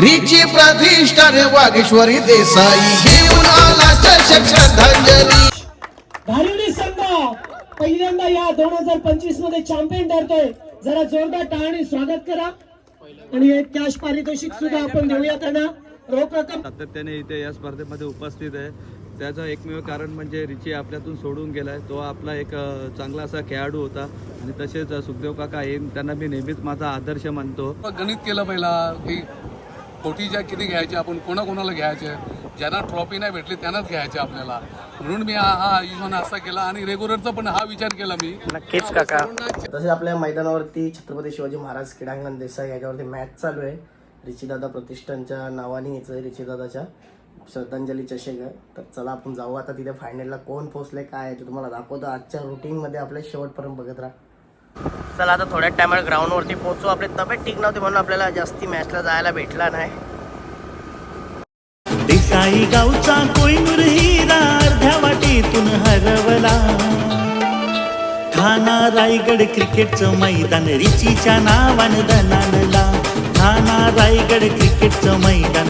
रिची प्रतिष्ठान वागेश्वरी देसाई. घेऊन आला चषक श्रद्धांजली. धारिवली संघ पहिल्यांदा या दोन हजार पंचवीसमध्ये चॅम्पियन ठरतोय. जरा जोरदार टाळणी स्वागत करा. आणि एक कॅश पारितोषिक सुद्धा आपण देऊया त्यांना. रोख रक्कम. सातत्याने इथे या स्पर्धेमध्ये उपस्थित आहे. त्याचं एकमेव कारण म्हणजे रिची आपल्यातून सोडून गेलाय. तो आपला एक चांगला असा खेळाडू होता. आणि तसेच सुखदेव काका हे त्यांना मी नेहमीच माझा आदर्श मानतो. गणित केलं पहिला की कोटीच्या किती घ्यायचे आपण कोणाकोणाला घ्यायचे? ज्यांना ट्रॉफी नाही भेटली त्यांनाच घ्यायचे आपल्याला. म्हणून मी हा हा हिशोबाने असा केला आणि रेग्युलरचा पण हा विचार केला मी. नक्कीच काका. तसेच आपल्या मैदानावरती छत्रपती शिवाजी महाराज क्रीडांगण देसाई याच्यावरती मॅच चालू आहे. रिचीदादा प्रतिष्ठानच्या नावाने याचं आहे रिचीदादाच्या श्रद्धांजली चषक आहे. तर चला आपण जाऊ आता तिथे फायनलला कोण पोहोचले काय आहे ते तुम्हाला दाखवतो. आजच्या रुटीनमध्ये आपल्या शेवटपर्यंत बघत राहा. चला आता थोड्या टायमाला ग्राउंडवरती पोहोचू. आपली तब्येत ठीक नव्हती म्हणून आपल्याला जास्ती मॅचला जायला भेटला नाही. देसाई गावचा कोयनूर हिरा अर्ध्या वाटेतून हरवला. ठाणा रायगड क्रिकेटचं मैदान रिचीच्या नावानं दणानला ठाणा रायगड क्रिकेटचं मैदान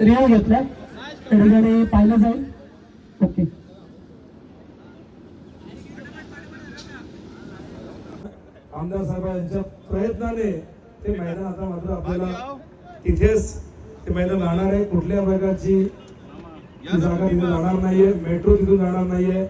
रिव्ह्यू घेतला त्या ठिकाणी पाहिलं जाईल. ओके. आमदार साहेबांच्या प्रयत्नाने ते मैदान आता मात्र आपल्याला तिथेच ते मैदान राहणार आहे. कुठल्या प्रकारची जागा तिथून जाणार नाहीये. मेट्रो तिथून जाणार नाहीये.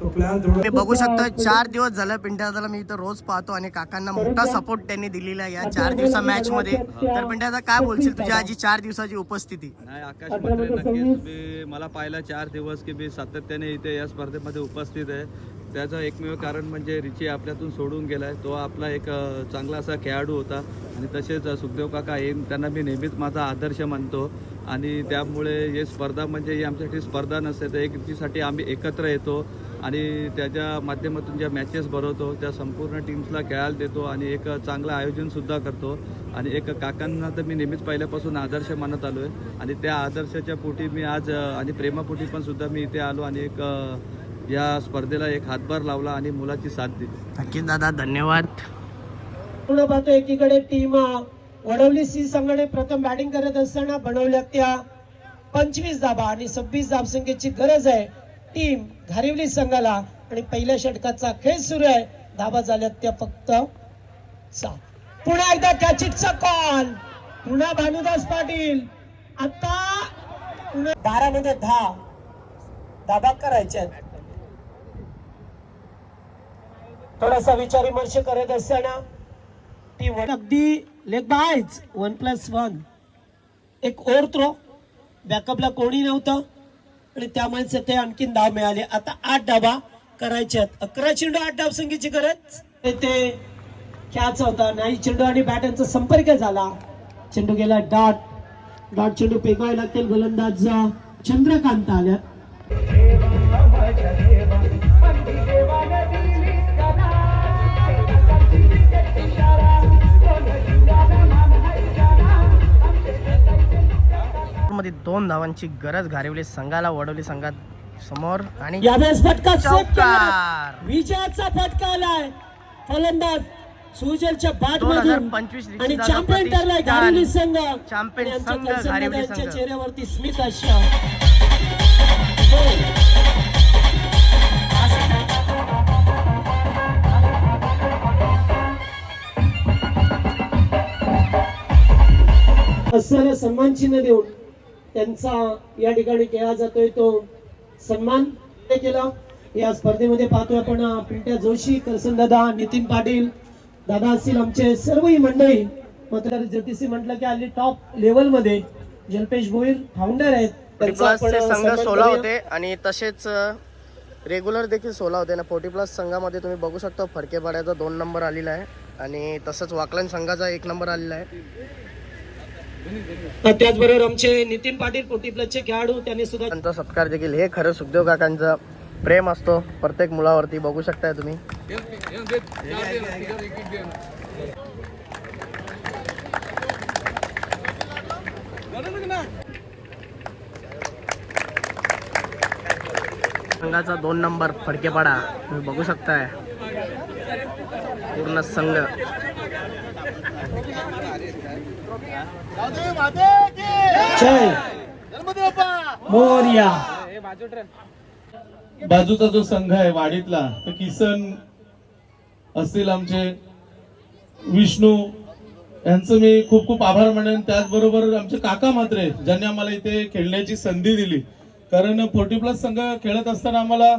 तो प्लॅन तुम्ही थोडा बघू शकता चार दिवस झालं पिंट्यादाला मी इथं रोज पाहतो आणि काकांना मोठा सपोर्ट त्यांनी दिलेला आहे या चार दिवसा मॅच मध्ये. तर पिंट्यादा काय बोलशील तुझ्या आजी चार दिवसाची उपस्थिती? नाही आकाश नक्कीच. मला पाहिला चार दिवस की मी सातत्याने इथे या स्पर्धेमध्ये उपस्थित आहे. त्याचं एकमेव कारण म्हणजे रिची आपल्यातून सोडून गेलाय. तो आपला एक चांगला असा खेळाडू होता. आणि तसेच सुखदेव काका हे त्यांना मी नेहमीच माझा आदर्श मानतो. आणि त्यामुळे हे स्पर्धा म्हणजे ही आमच्यासाठी स्पर्धा नसते. तर एक रिचीसाठी आम्ही एकत्र येतो. आणि त्याच्या माध्यमातून ज्या मॅचेस भरवतो त्या संपूर्ण टीम्सला खेळायला देतो आणि एक चांगलं आयोजनसुद्धा करतो. आणि एक काकांना तर मी नेहमीच पहिल्यापासून आदर्श मानत आलो आहे. आणि त्या आदर्शाच्या पोटी मी आज आणि प्रेमापोटी पण सुद्धा मी इथे आलो आणि एक या स्पर्धेला एक हातभार लावला आणि मुलाची साथ दिली. नक्कीच दादा धन्यवाद. पूर्ण पाहतो एकीकडे टीम वडवली सी संघाने प्रथम बॅटिंग करत असताना बनवल्या त्या पंचवीस धाबा आणि सव्वीस धाबसंख्येची गरज आहे. टीम घारिवली संघाला आणि पहिल्या षटकाचा खेळ सुरू आहे. धाबा झाल्यात त्या फक्त सात. पुन्हा एकदा कॅचिटचा कॉल पुन्हा भानुदास पाटील. आता पुन्हा बारा मध्ये दहा. धाबा करायचे थोडासा विचार विमर्श करत असताना ती अगदी लेग बायच वन प्लस वन एक ओर थ्रो बॅकअपला कोणी नव्हतं. आणि त्यामुळे ते आणखीन धाव मिळाले. आता आठ डाबा करायचे आहेत. अकरा चेंडू आठ डाव संख्येची गरज. ते- ते होता. नाही चेंडू आणि बॅटनचा संपर्क झाला. चेंडू गेला डॉट. डॉट चेंडू पेकवायला लागतील. गोलंदाज चंद्रकांत आल्या मध्ये दोन धावांची गरज घारिवली संघाला वडवली संघात समोर आणि यावेळेस फटका सेट केला चौकार विजयाचा फटका आलाय फलंदाज सुजलच्या हजार मधून पंचवीस आणि चॅम्पियन ठरलाय. घारिवली संघ चॅम्पियन संघ, घारिवली संघ. चेहऱ्यावरती स्मित अशा सन्मान चिन्ह देऊन त्यांचा या ठिकाणी केला जातोय तो सन्मान ते केला. या स्पर्धेमध्ये पाहतोय आपण पिंट्या जोशी करसन दादा नितीन पाटील दादा असतील आमचे सर्वही मंडळी. मात्र ज्योतिषी म्हटलं की हल्ली टॉप लेवलमध्ये जल्पेश भोईर फाउंडर आहेत. संघ करूया. होते आणि तसेच रेग्युलर देखील सोळा होते. ना फोर्टी प्लस संघामध्ये तुम्ही बघू शकता फडकेपाड्याचा दोन नंबर आलेला आहे. आणि तसंच वाकलन संघाचा एक नंबर आलेला आहे. त्याचबरोबर आमचे नितीन पाटील पोटी प्लसचे खेळाडू त्यांनी सुद्धा त्यांचा सत्कार देखील. हे खरं सुखदेव काकांचं प्रेम असतो. प्रत्येक मुलावरती बघू शकताय तुम्ही. संघाचा दोन नंबर फडकेपाडा. तुम्ही बघू शकताय. पूर्ण संघ. जय! मोर्या! बाजूचा जो संघ आहे वाडीतला तर किसन असतील आमचे विष्णू यांचं मी खूप खूप आभार मानेन. त्याचबरोबर आमचे काका मात्रे ज्यांनी आम्हाला इथे खेळण्याची संधी दिली. कारण फोर्टी प्लस संघ खेळत असताना आम्हाला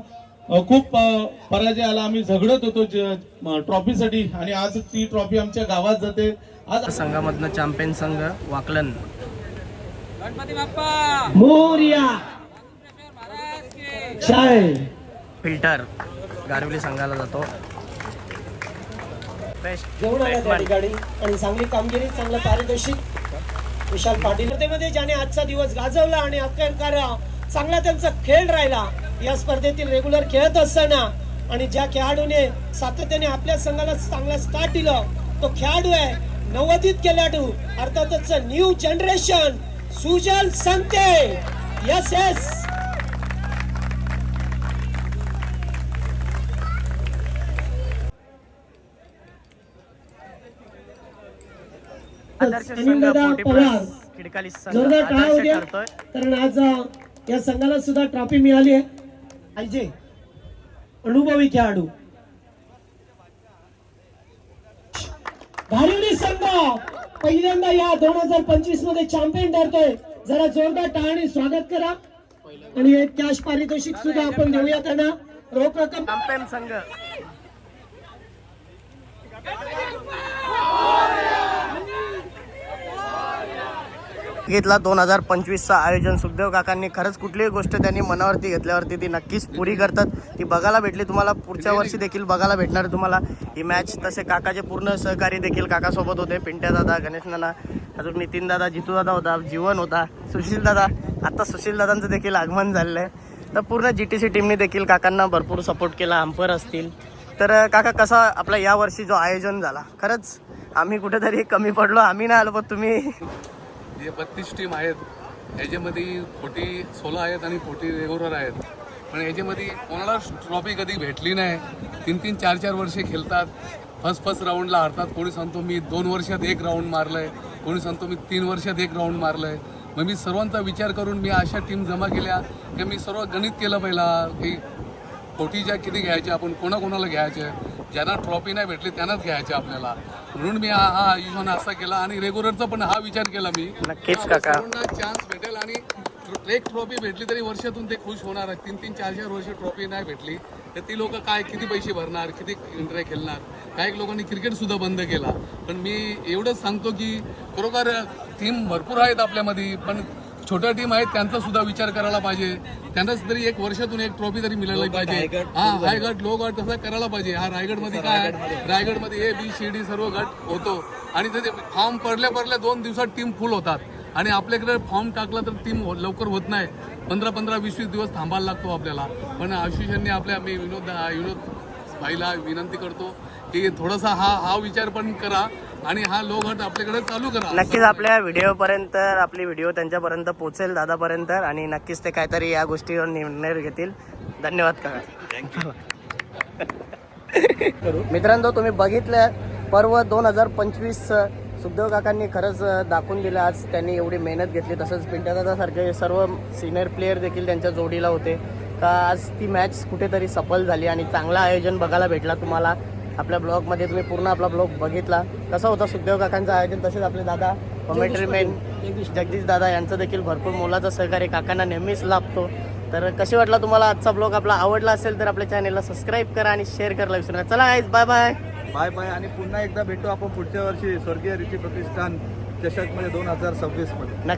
खूप अ, पराजय आला आम्ही झगडत होतो ज- ट्रॉफीसाठी. आणि आज ती ट्रॉफी आमच्या गावात जाते. आज संघामधनं चॅम्पियन संघ वाकलन. मोर्या! फिल्टर गारवली संघाला जातो. बेस्ट घेऊन आला त्या ठिकाणी. आणि चांगली कामगिरी चांगलं पारितोषिक. विशाल पाटील ज्याने आजचा दिवस गाजवला आणि अखेरकार चांगला त्यांचा खेळ राहिला. या स्पर्धेतील रेग्युलर खेळत असताना आणि ज्या खेळाडूने सातत्याने आपल्या संघाला चांगला स्टार्ट दिलं तो खेळाडू आहे नवोदित खेळाडू अर्थातच new generation Sujal Sante. Yes yes जोरदार टाळा कारण आज या संघाला सुद्धा ट्रॉफी मिळाली आहे. पाहिजे. अनुभवी खेळाडू. भारिवली संघ पहिल्यांदा या दोन हजार पंचवीसमध्ये चॅम्पियन ठरतोय. जरा जोरदार टाळाने स्वागत करा. आणि एक कॅश पारितोषिक सुद्धा आपण देऊया त्यांना. रोख रक्कम. चॅम्पियन संघ. घेतला. दोन हजार पंचवीसचं आयोजन. सुखदेव काकांनी खरंच कुठलीही गोष्ट त्यांनी मनावरती घेतल्यावरती ती नक्कीच पुरी करतात. ती बघायला भेटली तुम्हाला. पुढच्या वर्षी देखील बघायला भेटणार तुम्हाला. ही मॅच तसे काकाचे पूर्ण सहकारी देखील काकासोबत होते. पिंट्या दादा गणेश नाना अजून नितीन दादा जितू दादा होता जीवन होता सुशील दादा. आता सुशील दादांचं देखील आगमन झालेलं आहे तर पूर्ण जी टी सी टीमने देखील काकांना भरपूर सपोर्ट केला. अंपर असतील. तर काका कसा आपला या वर्षी जो आयोजन झाला? खरंच आम्ही कुठेतरी कमी पडलो. आम्ही नाही आलो पण तुम्ही जे बत्तीस टीम आहेत याच्यामध्ये फोर्टी सोळा आहेत आणि फोर्टी रेग्युलर आहेत. पण याच्यामध्ये कोणाला ट्रॉफी कधी भेटली नाही तीन तीन चार चार वर्षे खेळतात फर्स्ट फर्स्ट राऊंडला हरतात. कोणी सांगतो मी दोन वर्षात एक राऊंड मारलं आहे कोणी सांगतो मी तीन वर्षात एक राऊंड मारलं आहे मग मी सर्वांचा विचार करून मी अशा टीम जमा केल्या की मी सर्व गणित केलं पहिला की फोर्टीच्या किती घ्यायच्या आपण कोणाकोणाला घ्यायचे ज्यांना ट्रॉफी नाही भेटली त्यांनाच घ्यायचे आपल्याला. म्हणून मी हा हा हिशोबाने असा केला आणि रेग्युलरचा पण हा विचार केला मी. नक्कीच काका. चान्स भेटेल आणि एक ट्रॉफी भेटली तरी वर्षातून ते खुश होणार आहेत. तीन तीन चार चार वर्ष ट्रॉफी नाही भेटली. तर ती लोक काय किती पैसे भरणार किती इंटरे खेळणार? काही लोकांनी क्रिकेट सुद्धा बंद केला. पण मी एवढंच सांगतो की खरोखर टीम भरपूर आहेत आपल्यामध्ये पण छोट्या टीम आहेत त्यांचा सुद्धा विचार करायला पाहिजे. त्यांनाच तरी एक वर्षातून एक ट्रॉफी तरी मिळायला पाहिजे. हा हाय गट लो गट तसं करायला पाहिजे. हा रायगडमध्ये काय रायगडमध्ये ए बी सी डी सर्व गट होतो. आणि ते फॉर्म पडल्या पडल्या दोन दिवसात टीम फुल होतात. आणि आपल्याकडे फॉर्म टाकला तर टीम लवकर होत नाही. पंधरा पंधरा वीस वीस दिवस थांबायला लागतो आपल्याला. पण आशिष यांनी आपल्या मी विनोद विनोद भाईला विनंती करतो की थोडासा हा हा विचार पण करा आणि हा लो गट आपल्याकडे चालू करा. नक्कीच आपल्या व्हिडिओपर्यंत आपली व्हिडिओ त्यांच्यापर्यंत पोहोचेल दादापर्यंत आणि नक्कीच ते काहीतरी या गोष्टीवर निर्णय घेतील. धन्यवाद काका. मित्रांनो तुम्ही बघितलं पर्व दोन हजार पंचवीस सुखदेव काकांनी खरंच दाखवून दिलं. आज त्यांनी एवढी मेहनत घेतली. तसंच पिंट्यादादासारखे सर्व सिनियर प्लेयर देखील त्यांच्या जोडीला होते. का आज ती मॅच कुठेतरी सफल झाली आणि चांगलं आयोजन बघायला भेटला तुम्हाला. आपल्या ब्लॉगमध्ये तुम्ही पूर्ण आपला ब्लॉग बघितला. कसा होता सुखदेव काकांचं आयोजन? तसेच आपले दादा कॉमेंट्री मॅन जगदीश दादा यांचं देखील भरपूर मोलाचा सहकार्य काकांना नेहमीच लाभतो. तर कसे वाटला तुम्हाला आजचा ब्लॉग आपला आवडला असेल तर आपल्या चॅनेलला सबस्क्राईब करा आणि शेअर करायला विसरू नका. चला guys bye bye bye bye आणि पुन्हा एकदा भेटू आपण पुढच्या वर्षी स्वर्गीय रिची प्रतिष्ठान चषकमध्ये दोन हजार सव्वीसमध्ये